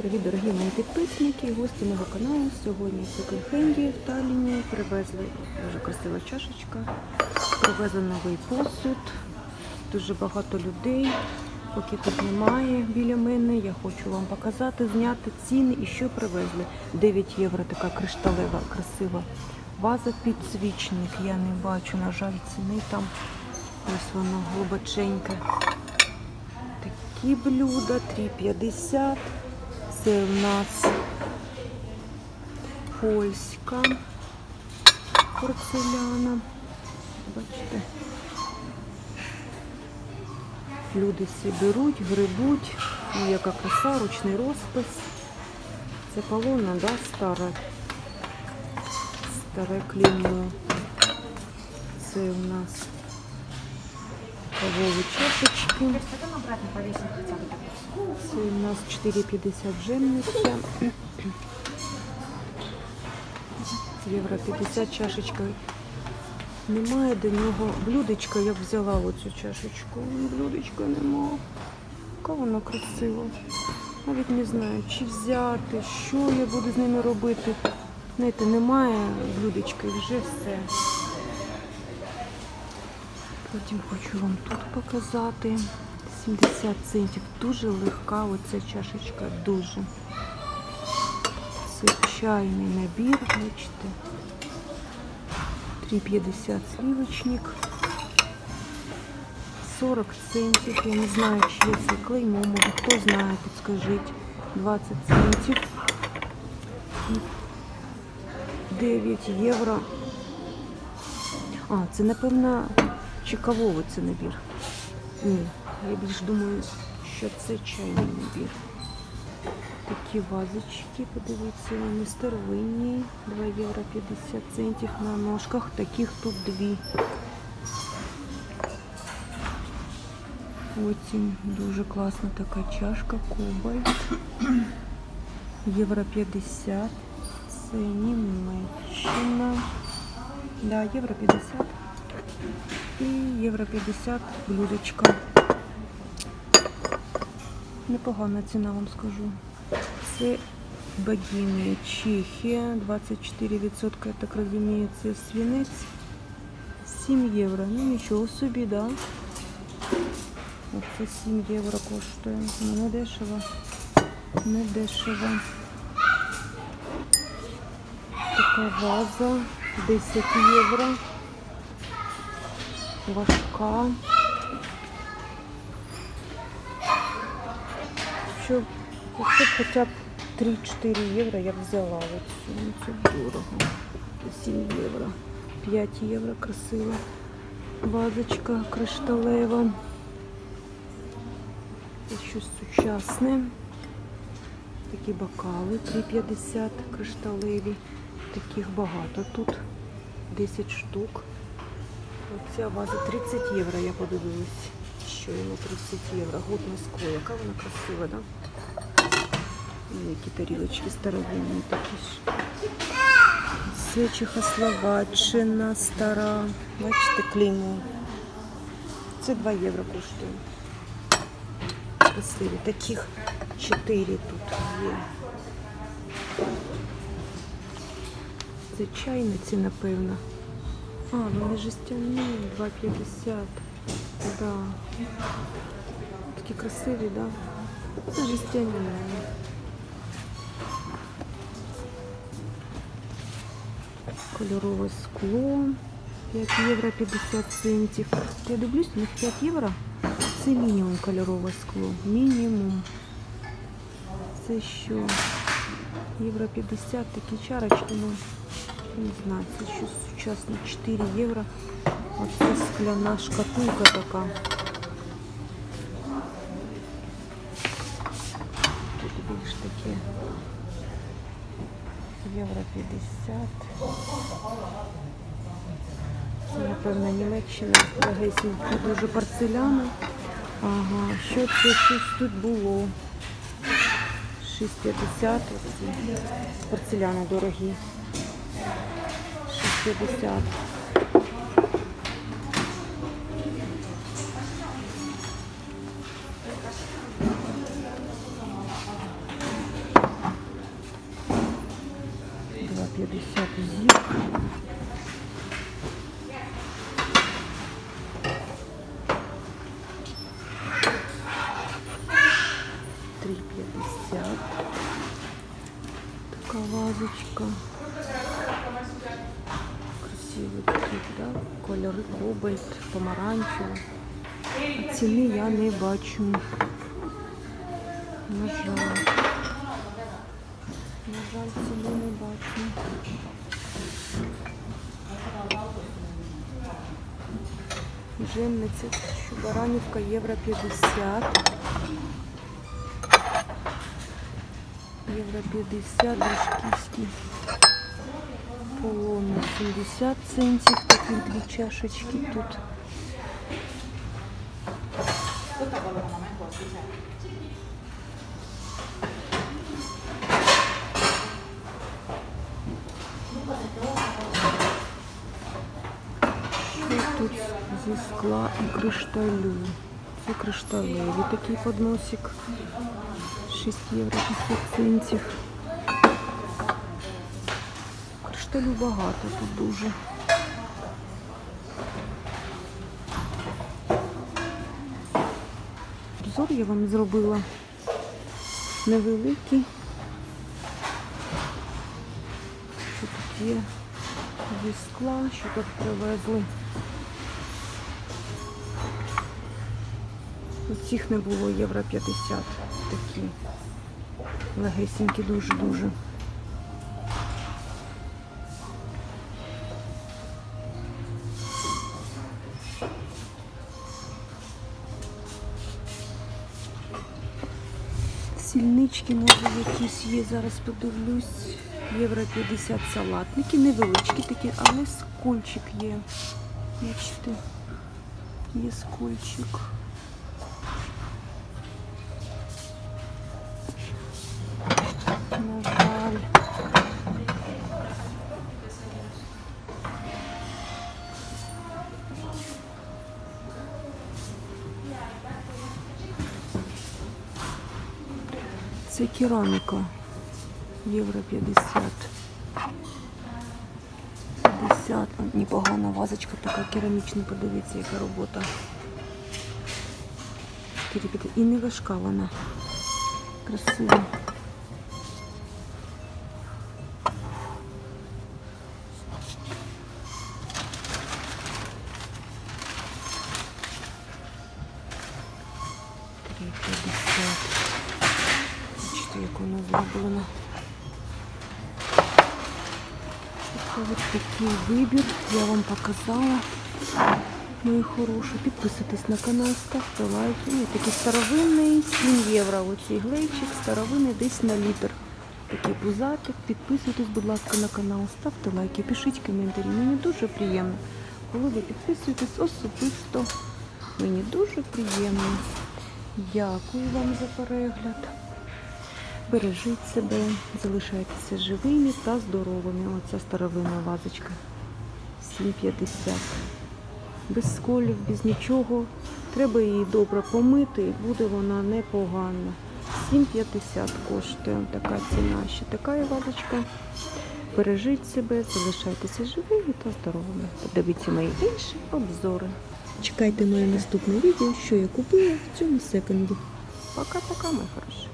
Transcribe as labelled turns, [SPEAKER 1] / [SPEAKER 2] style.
[SPEAKER 1] Привіт, дорогі мої підписники гості мого каналу. Сьогодні секонд-хенді в Талліні привезли дуже красива чашечка, привезли новий посуд, дуже багато людей. Поки тут немає біля мене, я хочу вам показати, зняти ціни і що привезли. 9 євро така кришталева, красива ваза підсвічник. Я не бачу, на жаль, ціни там. Ось воно глибоченьке. Такі блюда 3,50. Це у нас польська порцеляна. Бачите? Люди всі беруть, грибуть. Ну, яка краса, ручний розпис. Це полонна, да, старе. Старе клеймо. Це у нас кавові чашечки. Це у нас 4,50 жемниця. Євро 50 чашечка. Немає до нього блюдечка, я взяла оцю чашечку. Блюдечка нема. Яка вона красива. Навіть не знаю, чи взяти, що я буду з ними робити. Знаєте, немає блюдечка вже все. Потім хочу вам тут показати. 70 центів. Дуже легка оця чашечка, дуже. Це чайний набір, бачите. 3,50 сливочник. 40 центів. Я не знаю, чи є це клеймо, може хто знає, підскажіть. 20 центів. 9 євро. А, це напевно чекавово це набір. Ні, я більш думаю, що це чайний набір. Такі вазочки, подивіться, вони старовинні. 2 євро 50 центів на ножках. Таких тут дві. Потім дуже класна така чашка, кобальт. Євро 50. Це Німеччина. Да, євро 50. І євро 50 блюдечко. Непогана ціна, вам скажу. Це Богемія, Чехія, 24%, я так розумію, це свинець. 7 євро. Ну нічого собі, да. Оце 7 євро коштує. Ну, не дешево. Не дешево. Така ваза, 10 євро. Важка. Що, якщо хоча б 3-4 євро я б взяла оцю. Ну, Це дорого. 7 євро. 5 євро красива. Вазочка кришталева. Це щось сучасне. Такі бокали 3,50 кришталеві. Таких багато тут. 10 штук. Оця ваза 30 євро, я подивилась. Що йому 30 євро. Годне скло. Яка вона красива, да? Які тарілочки старовинні такі ж. Це Чехословаччина стара. Бачите, клеймо. Це 2 євро коштує. Красиві. Таких 4 тут є. Це чайниці, напевно. А, вони жестяні, 2,50. Да. Такі красиві, да? Це жестяні. Кольорове скло. 5 євро 50 центів. Я дивлюсь, у них 5 євро. Це мінімум кольорове скло. Мінімум. Це що? Євро 50, такі чарочки, ну, не знаю, це щось Сучасне, 4 євро. Оце скляна шкатулка така. Тут більш таке. Євро 50. Це, напевно, Німеччина. Легесенька, дуже порцеляна. Ага, що це щось тут було? 6,50. Ось ці Порцеляни дорогі. 150. Два п'ятдесят зір. Красивий такий, да? Кольори кобальт, помаранчевий. А Ціни я не бачу. На жаль. На жаль, ціни не бачу. Жемниця, що баранівка євро 50. Євро 50, Дружківський. Полони 70 центів, такі дві чашечки тут. Що тут зі скла і кришталю? Це кришталевий такий подносик. 6 євро 50 центів. Кришталю багато тут дуже. Обзор я вам зробила невеликий. Що тут є зі скла, що тут привезли. У цих не було євро 50. Такі легесенькі дуже-дуже. Сільнички, може, якісь є, зараз подивлюсь. Євро 50 салатники, невеличкі такі, але скольчик є. Бачите, є скольчик. На Це кераміка. Євро 50. 50. Непогана вазочка така керамічна, подивіться, яка робота. 4,50. І не важка вона. Красива. Три п'ятдесят. Бачите, як воно зроблено. Це Ось такий вибір я вам показала. Мої хороші. Підписуйтесь на канал, ставте лайки. Ось такий старовинний 7 євро. Оцей глейчик старовинний десь на літр. Такий пузатик. Підписуйтесь, будь ласка, на канал, ставте лайки, пишіть коментарі. Мені дуже приємно, коли ви підписуєтесь особисто. Мені дуже приємно. Дякую вам за перегляд. Бережіть себе, залишайтеся живими та здоровими. Оця старовинна вазочка. 7,50. Без сколів, без нічого. Треба її добре помити і буде вона непогана. 7,50 коштує така ціна. Ще така вазочка. Бережіть себе, залишайтеся живими та здоровими. Подивіться мої інші обзори. Чекайте моє наступне відео, що я купила в цьому секонді. Пока-пока, мої хороші.